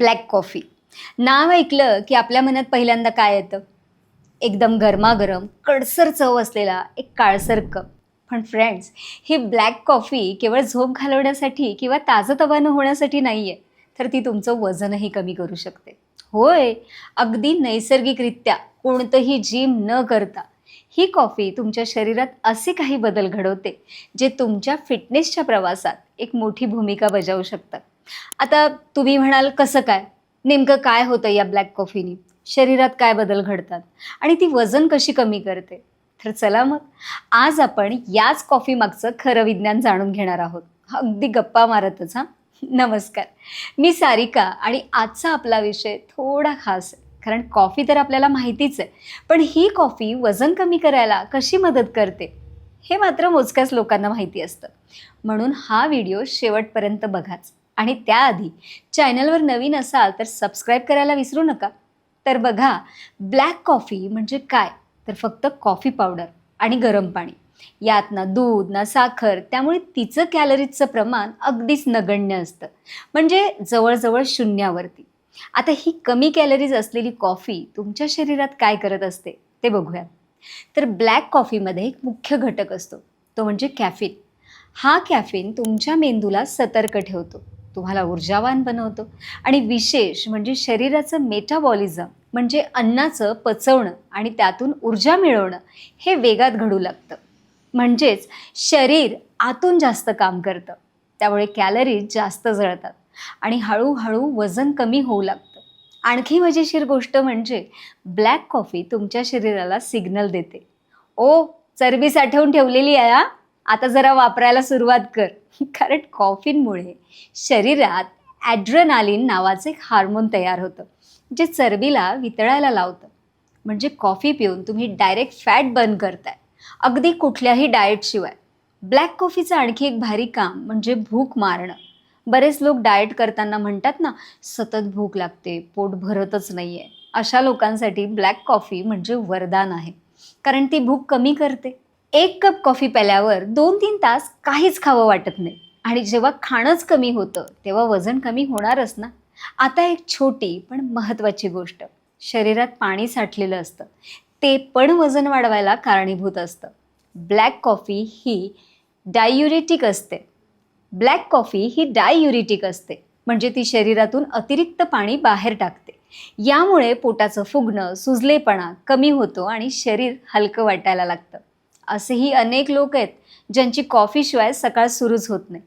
Black coffee. नाव ऐकलं की आपल्या मनात पहिल्यांदा काय येतं? एकदम गरमागरम कडसर चव असलेला एक काळसर कप. पण फ्रेंड्स ही ब्लॅक कॉफी केवळ झोप घालवण्यासाठी किंवा ताजंतवानं होण्यासाठी नाही आहे तर ती तुमचं वजनही कमी करू शकते. होय अगदी नैसर्गिकरित्या कोणतंही जिम न करता ही कॉफी तुमच्या शरीरात असे काही बदल घडवते जे तुमच्या फिटनेसच्या प्रवासात एक मोठी भूमिका बजावू शकतात. आता तुम्ही म्हणाल कसं काय? नेमकं काय होतं या ब्लॅक कॉफीनी शरीरात काय बदल घडतात? आणि ती वजन कशी कमी करते? तर चला मग. आज आपण याच कॉफी मागचं खरं विज्ञान जाणून घेणार आहोत. अगदी गप्पा मारतच हां? नमस्कार. मी सारिका आणि आजचा आपला विषय थोडा खास आहे. कारण कॉफी तर आपल्याला माहितीच आहे. पण ही कॉफी वजन कमी करायला कशी मदत करते? हे मात्र मोजक्याच लोकांना माहिती असतं. म्हणून हा व्हिडिओ शेवटपर्यंत बघाच. आणि त्याआधी चॅनलवर नवीन असाल तर सबस्क्राईब करायला विसरू नका. तर बघा ब्लॅक कॉफी म्हणजे काय? तर फक्त कॉफी पावडर आणि गरम पाणी. यात ना दूध ना साखर त्यामुळे तिचं कॅलरीजचं प्रमाण अगदीच नगण्य असतं. म्हणजे जवळजवळ शून्यावरती. आता ही कमी कॅलरीज असलेली कॉफी तुमच्या शरीरात काय करत असते ते बघूया तर ब्लॅक कॉफीमध्ये एक मुख्य घटक असतो तो म्हणजे कॅफिन. हा कॅफिन तुमच्या मेंदूला सतर्क ठेवतो. तुम्हाला ऊर्जावान बनवतो. आणि विशेष म्हणजे शरीराचं मेटाबॉलिझम म्हणजे अन्नाचं पचवणं आणि त्यातून ऊर्जा मिळवणं हे वेगात घडू लागतं. म्हणजेच शरीर आतून जास्त काम करतं. त्यामुळे कॅलरीज जास्त जळतात आणि हळूहळू वजन कमी होऊ लागतं. आणखी मजेशीर गोष्ट म्हणजे ब्लॅक कॉफी तुमच्या शरीराला सिग्नल देते. ओ चरबी साठवून ठेवलेली आहे आता जरा वापरायला सुरुवात कर. कारण कॉफींमुळे शरीरात ॲड्रनालिन नावाचं एक हार्मोन तयार होतं जे चरबीला वितळायला लावतं. म्हणजे कॉफी पिऊन तुम्ही डायरेक्ट फॅट बर्न करताय. अगदी कुठल्याही डाएटशिवाय ब्लॅक कॉफीचं आणखी एक भारी काम म्हणजे भूक मारणं. बरेच लोक डाएट करताना म्हणतात ना सतत भूक लागते पोट भरतच नाही आहे अशा लोकांसाठी ब्लॅक कॉफी म्हणजे वरदान आहे. कारण ती भूक कमी करते. एक कप कॉफी प्याल्यावर दोन तीन तास काहीच खावं वाटत नाही. आणि जेव्हा खाणंच कमी होतं तेव्हा वजन कमी होणारच ना? आता एक छोटी पण महत्त्वाची गोष्ट शरीरात पाणी साठलेलं असतं. ते पण वजन वाढवायला कारणीभूत असतं. ब्लॅक कॉफी ही डायुरेटिक असते. ब्लॅक कॉफी ही डाययुरिटिक असते. म्हणजे ती शरीरातून अतिरिक्त पाणी बाहेर टाकते. यामुळे पोटाचं फुगणं सुजलेपणा कमी होतो आणि शरीर हलकं वाटायला लागतं. असेही अनेक लोक आहेत ज्यांची कॉफीशिवाय सकाळ सुरूच होत नाही.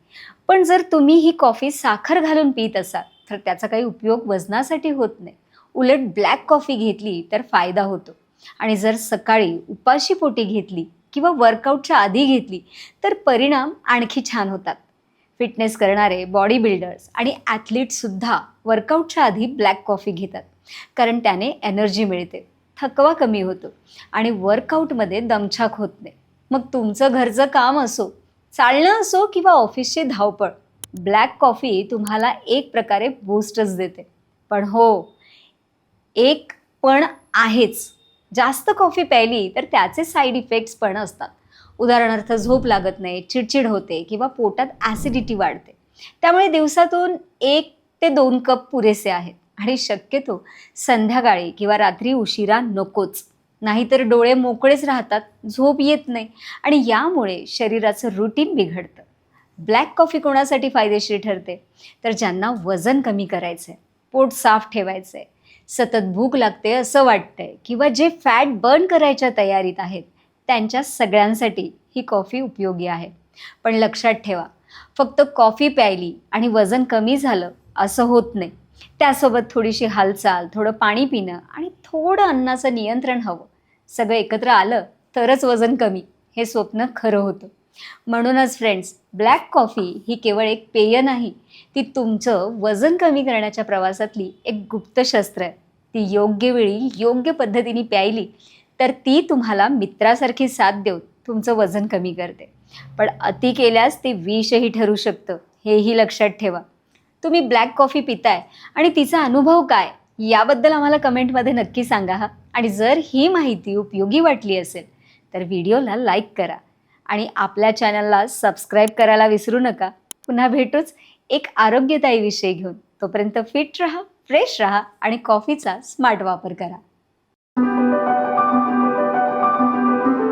पण जर तुम्ही ही कॉफी साखर घालून पित असाल तर त्याचा काही उपयोग वजनासाठी होत नाही. उलट ब्लॅक कॉफी घेतली तर फायदा होतो. आणि जर सकाळी उपाशी पोटी घेतली किंवा वर्कआउटच्या आधी घेतली तर परिणाम आणखी छान होतात. फिटनेस करणारे बॉडी बिल्डर्स आणि ॲथलीटसुद्धा वर्कआउटच्या आधी ब्लॅक कॉफी घेतात. कारण त्याने एनर्जी मिळते. थकवा कमी होतो आणि वर्कआउटमध्ये दमछाक होत नाही. मग तुमचं घरचं काम असो चालणं असो किंवा ऑफिसची धावपळ ब्लॅक कॉफी तुम्हाला एक प्रकारे बूस्टच देते. पण हो एक पण आहेच. जास्त कॉफी प्यायली तर त्याचे साईड इफेक्ट्स पण असतात. उदाहरणार्थ झोप लागत नाही चिडचिड होते किंवा पोटात ॲसिडिटी वाढते. त्यामुळे दिवसातून एक ते दोन कप पुरेसे आहेत. आणि शक्यतो संध्याकाळी किंवा रात्री उशिरा नकोच. नाहीतर डोळे मोकळेच राहतात झोप येत नाही आणि यामुळे शरीराचं रुटीन बिघडतं. ब्लॅक कॉफी कोणासाठी फायदेशीर ठरते? तर ज्यांना वजन कमी करायचं आहे पोट साफ ठेवायचं आहे सतत भूक लागते असं वाटतंय किंवा जे फॅट बर्न करायच्या तयारीत आहेत त्यांच्या सगळ्यांसाठी ही कॉफी उपयोगी आहे. पण लक्षात ठेवा फक्त कॉफी प्यायली आणि वजन कमी झालं असं होत नाही. त्यासोबत थोडीशी हालचाल थोडं पाणी पिणं आणि थोडं अन्नाचं नियंत्रण हवं. सगळं एकत्र आलं तरच वजन कमी. हे स्वप्न खरं होतं. म्हणूनच फ्रेंड्स ब्लॅक कॉफी ही केवळ एक पेय नाही ती तुमचं वजन कमी करण्याच्या प्रवासातली एक गुप्त शस्त्र आहे. ती योग्य वेळी योग्य पद्धतीने प्यायली तर ती तुम्हाला मित्रासारखी साथ देऊन तुमचं वजन कमी करते. पण अति केल्यास ते विषही ठरू शकतं. हेही लक्षात ठेवा. तुम्ही ब्लॅक कॉफी पिताय. आणि तिचा अनुभव काय? याबद्दल आम्हाला कमेंटमध्ये नक्की सांगा हा. आणि जर ही माहिती उपयोगी वाटली असेल तर व्हिडिओला लाईक करा. आणि आपल्या चॅनलला सबस्क्राईब करायला विसरू नका. पुन्हा भेटूच एक आरोग्यदायी विषय घेऊन. तोपर्यंत फिट रहा फ्रेश रहा आणि कॉफीचा स्मार्ट वापर करा.